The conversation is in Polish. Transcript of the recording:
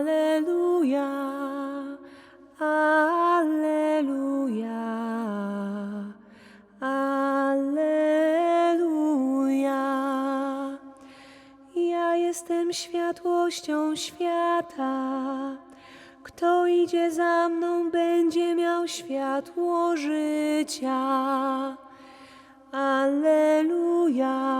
Alleluja, Alleluja, Alleluja. Ja jestem światłością świata. Kto idzie za mną, będzie miał światło życia. Alleluja.